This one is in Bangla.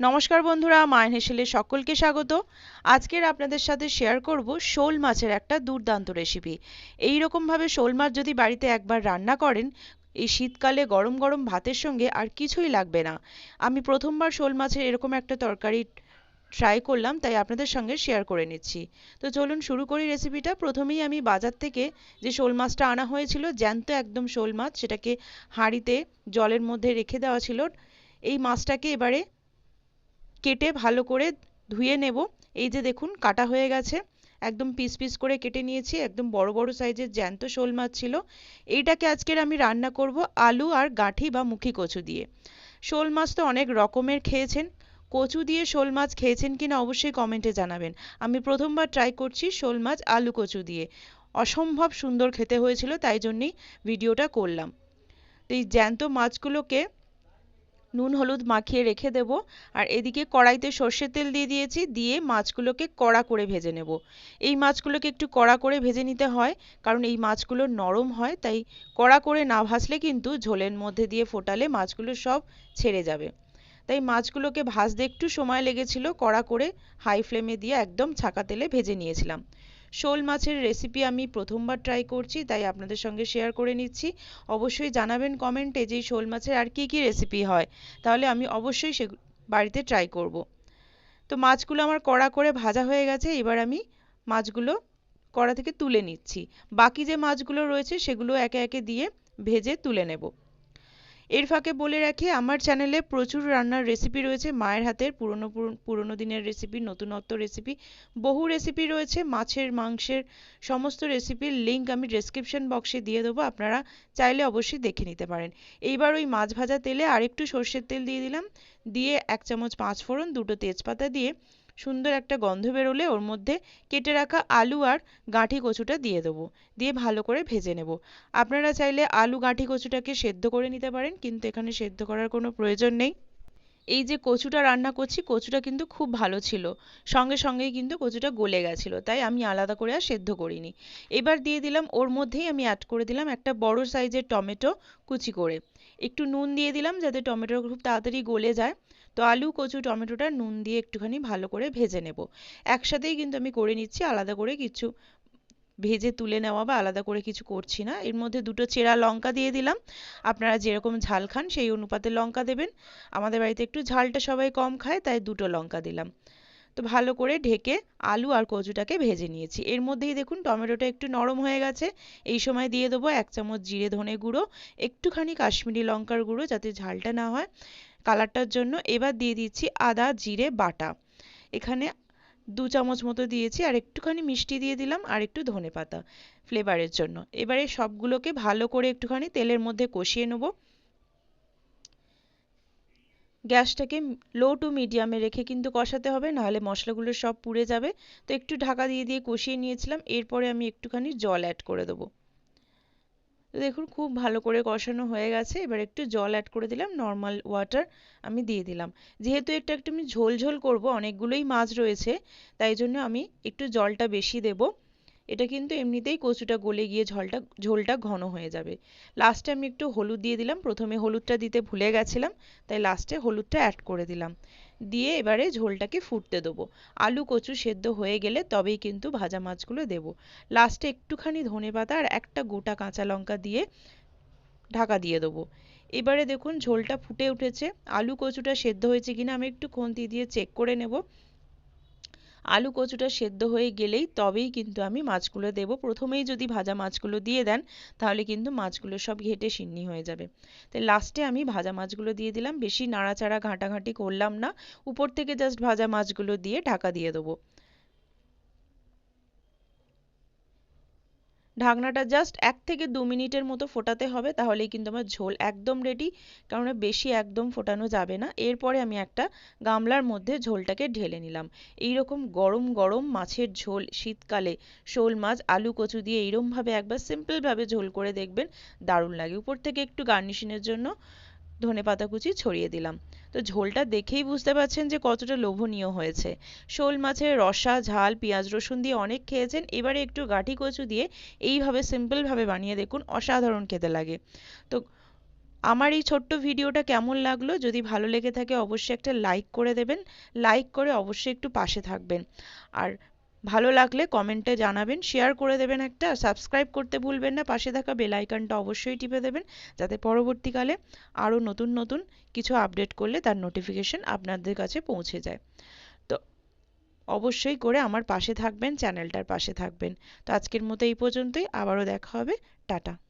নমস্কার বন্ধুরা, মায়ের হেসেলে সকলকে স্বাগত। আজকের আপনাদের সাথে শেয়ার করব শোল মাছের একটা দুর্দান্ত রেসিপি এই রকমভাবে শোল মাছ যদি বাড়িতে একবার রান্না করেন, এই শীতকালে গরম গরম ভাতের সঙ্গে আর কিছুই লাগবে না। আমি প্রথমবার শোল মাছের এরকম একটা তরকারি ট্রাই করলাম, তাই আপনাদের সঙ্গে শেয়ার করে নিচ্ছি। তো চলুন শুরু করি রেসিপিটা প্রথমেই আমি বাজার থেকে যে শোল মাছটা আনা হয়েছিল, জ্যান্ত একদম শোল মাছ, সেটাকে হাঁড়িতে জলের মধ্যে রেখে দেওয়া ছিল। এই মাছটাকে এবারে কেটে ভালো করে ধুয়ে নেব। এই যে দেখুন, কাটা হয়ে গেছে। একদম পিস পিস করে কেটে নিয়েছি। একদম বড় বড় সাইজের জ্যান্ত শোল মাছ ছিল। এইটাকে আজকের আমি রান্না করব আলু আর গাঁঠি বা মুখি কচু দিয়ে। শোল মাছ তো অনেক রকমের খেয়েছেন। কচু দিয়ে শোল মাছ খেয়েছেন কিনা অবশ্যই কমেন্টে জানাবেন। আমি প্রথমবার ট্রাই করছি শোল মাছ আলু কচু দিয়ে। অসম্ভব সুন্দর খেতে হয়েছিল, তাই জন্যই ভিডিওটা করলাম। তো এই জ্যান্ত মাছগুলোকে নুন, হলুদ মাখিয়ে রেখে দেব। আর এদিকে কড়াইতে সর্ষের তেল দিয়ে দিয়েছি, দিয়ে মাছগুলোকে কড়া করে ভেজে নেব। এই মাছগুলোকে একটু কড়া করে ভেজে নিতে হয়, কারণ এই মাছগুলো নরম হয়, তাই কড়া করে না ভাজলে কিন্তু ঝোলের মধ্যে দিয়ে ফোটালে মাছগুলো সব ছেড়ে যাবে। তাই মাছগুলোকে ভাজতে একটু সময় লেগেছিল, কড়া করে হাই ফ্লেমে দিয়ে একদম ছাকা তেলে ভেজে নিয়েছিলাম। শোল মাছের রেসিপি আমি প্রথমবার ট্রাই করছি, তাই আপনাদের সঙ্গে শেয়ার করে নিচ্ছি। অবশ্যই জানাবেন কমেন্টে যে শোল মাছের আর কি কি রেসিপি হয়। তাহলে আমি অবশ্যই সে বাড়িতে ট্রাই করব। তো মাছগুলো আমার কড়া করে ভাজা হয়ে গেছে, এবার আমি মাছগুলো কড়া থেকে তুলে নিচ্ছি। বাকি যে মাছগুলো রয়েছে, সেগুলো একে একে দিয়ে ভেজে তুলে নেব। এর ফাঁকে বলে রাখি, আমার চ্যানেলে প্রচুর রান্নার রেসিপি রয়েছে। মায়ের হাতের পুরনো পুরনো দিনের রেসিপি নতুনত্ব রেসিপি বহু রেসিপি রয়েছে। মাছের, মাংসের সমস্ত রেসিপির লিঙ্ক আমি ডেসক্রিপশন বক্সে দিয়ে দেবো। আপনারা চাইলে অবশ্যই দেখে নিতে পারেন। এইবার ওই মাছ ভাজা তেলে আরেকটু সর্ষের তেল দিয়ে দিলাম। দিয়ে এক চামচ পাঁচ ফোড়ন দুটো তেজপাতা দিয়ে সুন্দর একটা গন্ধ বেরোলে ওর মধ্যে কেটে রাখা আলু আর গাঁঠি কচুটা দিয়ে দেবো, দিয়ে ভালো করে ভেজে নেব। আপনারা চাইলে আলু গাঁঠি কচুটাকে সেদ্ধ করে নিতে পারেন, কিন্তু এখানে সেদ্ধ করার কোনো প্রয়োজন নেই। এই যে কচুটা রান্না করছি, কচুটা কিন্তু খুব ভালো ছিল। সঙ্গে সঙ্গেই কিন্তু কচুটা গলে গেছিল, তাই আমি আলাদা করে আর সেদ্ধ করিনি। এবার দিয়ে দিলাম, ওর মধ্যেই আমি অ্যাড করে দিলাম একটা বড় সাইজের টমেটো কুচি করে। একটু নুন দিয়ে দিলাম যাতে টমেটো খুব তাড়াতাড়ি গলে যায়। তো আলু, কচু, টমেটোটা নুন দিয়ে একটুখানি ভালো করে ভেজে নেব। একসাথেই কিন্তু আমি করে নিচ্ছি, আলাদা করে কিছু ভেজে তুলে নেওয়া বা আলাদা করে কিছু করছি না। এর মধ্যে দুটো চেরা লঙ্কা দিয়ে দিলাম। আপনারা যেরকম ঝাল খান সেই অনুপাতে লঙ্কা দেবেন। আমাদের বাড়িতে একটু ঝালটা সবাই কম খায়, তাই দুটো লঙ্কা দিলাম। তো ভালো করে ঢেকে আলু আর কচুটাকে ভেজে নিয়েছি। এর মধ্যেই দেখুন টমেটোটা একটু নরম হয়ে গেছে। এই সময় দিয়ে দেবো এক চামচ জিরে ধনে গুঁড়ো, একটুখানি কাশ্মীরি লঙ্কার গুঁড়ো যাতে ঝালটা না হয়। কালারটার জন্য এবার দিয়ে দিচ্ছি আদা, জিরে, বাটা। এখানে দু চামচ মতো দিয়েছি, আর একটুখানি মিষ্টি দিয়ে দিলাম, আর একটু ধনে পাতা ফ্লেভারের জন্য। এবারে সবগুলোকে ভালো করে একটুখানি তেলের মধ্যে কষিয়ে নেব। গ্যাসটাকে লো টু মিডিয়ামে রেখে কিন্তু কষাতে হবে, নাহলে মশলাগুলো সব পুড়ে যাবে। তো একটু ঢাকা দিয়ে দিয়ে কষিয়ে নিয়েছিলাম, এরপরে আমি একটুখানি জল অ্যাড করে দেবো। দেখুন, খুব ভালো করে কষানো হয়ে গেছে। এবার একটু জল অ্যাড করে দিলাম নর্মাল ওয়াটার আমি দিয়ে দিলাম। যেহেতু এটা একটু আমি ঝোল ঝোল করব, অনেকগুলোই মাছ রয়েছে, তাই জন্য আমি একটু জলটা বেশি দেব। এটা কিন্তু এমনিতেই কচুটা গলে গিয়ে ঝোলটা ঝোলটা ঘন হয়ে যাবে। লাস্টে আমি একটু হলুদ দিয়ে দিলাম। প্রথমে হলুদটা দিতে ভুলে গেছিলাম, তাই লাস্টে হলুদটা অ্যাড করে দিলাম। দিয়ে এবারে ঝোলটাকে ফুটতে দেবো। আলু কচু সেদ্ধ হয়ে গেলে তবেই কিন্তু ভাজা মাছগুলো দেব। লাস্টে একটুখানি ধনে পাতা আর একটা গোটা কাঁচা লঙ্কা দিয়ে ঢাকা দিয়ে দেবো। এবারে দেখুন ঝোলটা ফুটে উঠেছে। আলু কচুটা সেদ্ধ হয়েছে কিনা আমি একটু খুন্তি দিয়ে চেক করে নেব। আলু কচুটা সেদ্ধ হয়ে গেলেই তবেই কিন্তু আমি মাছগুলো দেব। প্রথমেই যদি ভাজা মাছগুলো দিয়ে দেন, তাহলে কিন্তু মাছগুলো সব ঘেটে সিন্নি হয়ে যাবে। তাই লাস্টে আমি ভাজা মাছগুলো দিয়ে দিলাম। বেশি নাড়াচাড়া, ঘাঁটাঘাঁটি করলাম না। উপর থেকে জাস্ট ভাজা মাছগুলো দিয়ে ঢাকা দিয়ে দেবো। ঢাকনাটা জাস্ট এক থেকে দু মিনিটের মতো ফোটাতে হবে, তাহলেই কিন্তু আমার ঝোল একদম রেডি কেননা বেশি একদম ফোটানো যাবে না। এরপরে আমি একটা গামলার মধ্যে ঝোলটাকে ঢেলে নিলাম। এই রকম গরম গরম মাছের ঝোল, শীতকালে শোল মাছ, আলু কচু দিয়ে এইরমভাবে একবার সিম্পলভাবে ঝোল করে দেখবেন, দারুণ লাগে। উপর থেকে একটু গার্নিশিংয়ের জন্য ধনে পাতা কুচি ছড়িয়ে দিলাম। তো ঝোলটা দেখেই বুঝতে পারছেন যে কতটা লোভনীয় হয়েছে। শোল মাছের রসা, ঝাল, পেঁয়াজ, রসুন দিয়ে অনেক খেয়েছেন। এবারে একটু গাঠি কচু দিয়ে এইভাবে সিম্পলভাবে বানিয়ে দেখুন, অসাধারণ খেতে লাগে। তো আমার এই ছোট্ট ভিডিওটা কেমন লাগল? যদি ভালো লেগে থাকে অবশ্যই একটা লাইক করে দেবেন। লাইক করে অবশ্যই একটু পাশে থাকবেন। আর ভালো লাগলে কমেন্টে জানাবেন শেয়ার করে দেবেন একটা সাবস্ক্রাইব করতে ভুলবেন না, পাশে থাকা বেল আইকনটা অবশ্যই টিপে দেবেন, যাতে পরবর্তীকালে আরও নতুন নতুন কিছু আপডেট করলে তার নোটিফিকেশন আপনাদের কাছে পৌঁছে যায়। তো অবশ্যই করে আমার পাশে থাকবেন চ্যানেলটার পাশে থাকবেন। তো আজকের মতো এই পর্যন্তই, আবারও দেখা হবে, টাটা।